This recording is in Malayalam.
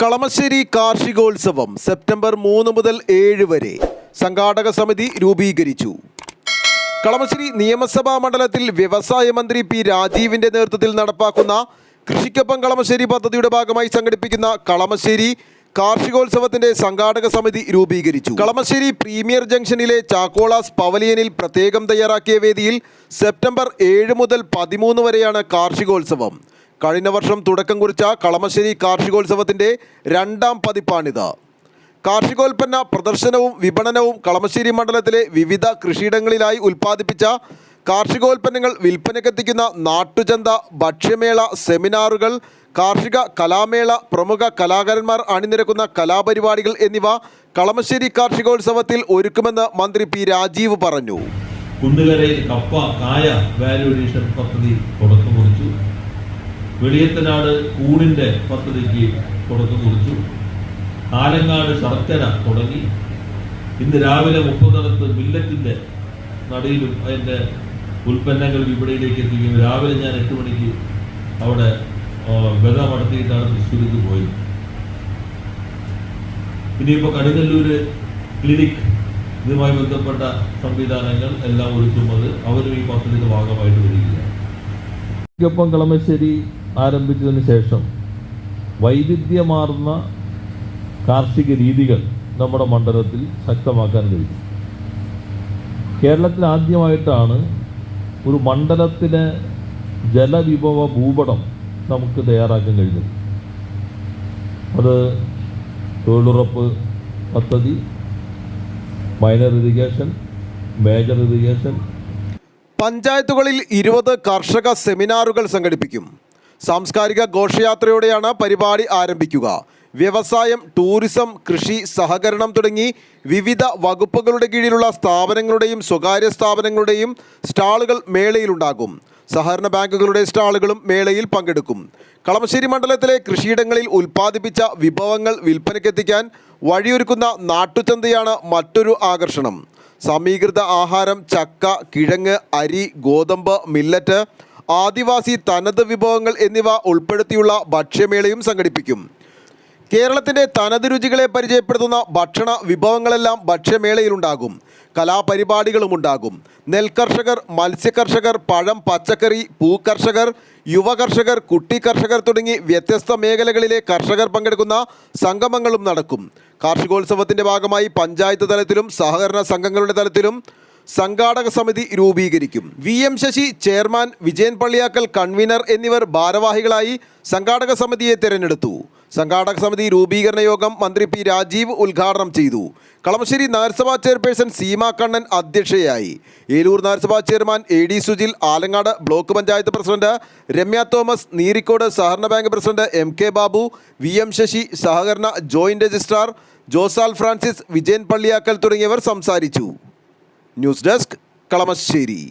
കളമശ്ശേരി കാർഷികോത്സവം സെപ്റ്റംബർ മൂന്ന് മുതൽ ഏഴ് വരെ സംഘാടക സമിതി രൂപീകരിച്ചു. കളമശ്ശേരി നിയമസഭാ മണ്ഡലത്തിൽ വ്യവസായ മന്ത്രി പി രാജീവിന്റെ നേതൃത്വത്തിൽ നടപ്പാക്കുന്ന കൃഷിക്കൊപ്പം കളമശ്ശേരി പദ്ധതിയുടെ ഭാഗമായി സംഘടിപ്പിക്കുന്ന കളമശ്ശേരി കാർഷികോത്സവത്തിന്റെ സംഘാടക സമിതി രൂപീകരിച്ചു. കളമശ്ശേരി പ്രീമിയർ ജംഗ്ഷനിലെ ചാക്കോളാസ് പവലിയനിൽ പ്രത്യേകം തയ്യാറാക്കിയ വേദിയിൽ സെപ്റ്റംബർ ഏഴ് മുതൽ പതിമൂന്ന് വരെയാണ് കാർഷികോത്സവം. കഴിഞ്ഞ വർഷം തുടക്കം കുറിച്ച കളമശ്ശേരി കാർഷികോത്സവത്തിന്റെ രണ്ടാം പതിപ്പാണിത്. കാർഷികോൽപ്പന്ന പ്രദർശനവും വിപണനവും കളമശ്ശേരി മണ്ഡലത്തിലെ വിവിധ കൃഷിയിടങ്ങളിലായി ഉൽപ്പാദിപ്പിച്ച കാർഷികോൽപ്പന്നങ്ങൾ വിൽപ്പനക്കെത്തിക്കുന്ന നാട്ടുചന്ത ഭക്ഷ്യമേള സെമിനാറുകൾ കാർഷിക കലാമേള പ്രമുഖ കലാകാരന്മാർ അണിനിരക്കുന്ന കലാപരിപാടികൾ എന്നിവ കളമശ്ശേരി കാർഷികോത്സവത്തിൽ ഒരുക്കുമെന്ന് മന്ത്രി പി രാജീവ് പറഞ്ഞു. കുന്നുകരയിൽ കപ്പ കായ വാല്യൂ പദ്ധതി തുടക്കം കുറിച്ചു. വെളിയത്തനാട് കൂടിന്റെ പദ്ധതിക്ക് തുടക്കം കുറിച്ചു. ആലങ്ങാട് ശർക്കര തുടങ്ങി. ഇന്ന് രാവിലെ മുപ്പതിടത്ത് മില്ലറ്റിന്റെ നടയിലും അതിന്റെ ഉൽപ്പന്നങ്ങൾ വിപണിയിലേക്ക് എത്തിക്കും. രാവിലെ ഞാൻ എട്ട് മണിക്ക് അവിടെ വെത നടത്തിയിട്ടാണ് തൃശ്ശൂരിക്ക് പോയത്. ഇനിയിപ്പോൾ കടുങ്ങല്ലൂര് ക്ലിനിക് ഇതുമായി ബന്ധപ്പെട്ട സംവിധാനങ്ങൾ എല്ലാം ഒരുക്കുന്നത് അവരും ഈ പദ്ധതിയുടെ ഭാഗമായിട്ട് വരികയാണ്. ഒപ്പം കളമശ്ശേരി ആരംഭിച്ചതിന് ശേഷം വൈവിധ്യമാർന്ന കാർഷിക രീതികൾ നമ്മുടെ മണ്ഡലത്തിൽ ശക്തമാക്കാൻ കഴിയും കേരളത്തിൽ ആദ്യമായിട്ടാണ് ഒരു മണ്ഡലത്തിലെ ജലവിഭവ ഭൂപടം നമുക്ക് തയ്യാറാക്കാൻ കഴിഞ്ഞത്. അത് തൊഴിലുറപ്പ് പദ്ധതി മൈനർ ഇറിഗേഷൻ മേജർ ഇറിഗേഷൻ പഞ്ചായത്തുകളിൽ ഇരുപത് കർഷക സെമിനാറുകൾ സംഘടിപ്പിക്കും. സാംസ്കാരിക ഘോഷയാത്രയോടെയാണ് പരിപാടി ആരംഭിക്കുക. വ്യവസായം ടൂറിസം കൃഷി സഹകരണം തുടങ്ങി വിവിധ വകുപ്പുകളുടെ കീഴിലുള്ള സ്ഥാപനങ്ങളുടെയും സ്വകാര്യ സ്ഥാപനങ്ങളുടെയും സ്റ്റാളുകൾ മേളയിലുണ്ടാകും. സഹകരണ ബാങ്കുകളുടെ സ്റ്റാളുകളും മേളയിൽ പങ്കെടുക്കും. കളമശ്ശേരി മണ്ഡലത്തിലെ കൃഷിയിടങ്ങളിൽ ഉൽപ്പാദിപ്പിച്ച വിഭവങ്ങൾ വിൽപ്പനയ്ക്കെത്തിക്കാൻ വഴിയൊരുക്കുന്ന നാട്ടുചന്തയാണ് മറ്റൊരു ആകർഷണം. സമീകൃത ആഹാരം ചക്ക കിഴങ്ങ് അരി ഗോതമ്പ് മില്ലറ്റ് ആദിവാസി തനത് വിഭവങ്ങൾ എന്നിവ ഉൾപ്പെടുത്തിയുള്ള ഭക്ഷ്യമേളയും സംഘടിപ്പിക്കും. കേരളത്തിന്റെ തനത് രുചികളെ പരിചയപ്പെടുത്തുന്ന ഭക്ഷണ വിഭവങ്ങളെല്ലാം ഭക്ഷ്യമേളയിലുണ്ടാകും. കലാപരിപാടികളും ഉണ്ടാകും നെൽകർഷകർ മത്സ്യകർഷകർ പഴം പച്ചക്കറി പൂക്കർഷകർ യുവകർഷകർ കുട്ടി കർഷകർ തുടങ്ങി വ്യത്യസ്ത മേഖലകളിലെ കർഷകർ പങ്കെടുക്കുന്ന സംഗമങ്ങളും നടക്കും. കാർഷികോത്സവത്തിന്റെ ഭാഗമായി പഞ്ചായത്ത് തലത്തിലും സഹകരണ സംഘങ്ങളുടെ തലത്തിലും സംഘാടക സമിതി രൂപീകരിക്കും. V. M. Sasi chairman Vijayan Palliyakkal convener എന്നിവർ ഭാരവാഹികളായി സംഘാടക സമിതിയെ തിരഞ്ഞെടുത്തു. സംഘാടക സമിതി രൂപീകരണ യോഗം മന്ത്രി പി രാജീവ് ഉദ്ഘാടനം ചെയ്തു. കളമശ്ശേരി നഗരസഭാ ചെയർപേഴ്സൺ സീമ കണ്ണൻ അധ്യക്ഷയായി. ഏലൂർ നഗരസഭാ chairman A D Sujil Alangad block panchayat president Ramya Thomas Neerikode സഹകരണ bank president M K Babu V M Sasi സഹകരണ joint registrar Josal Francis Vijayan Palliyakkal തുടങ്ങിയവർ സംസാരിച്ചു. News desk Kalamassery.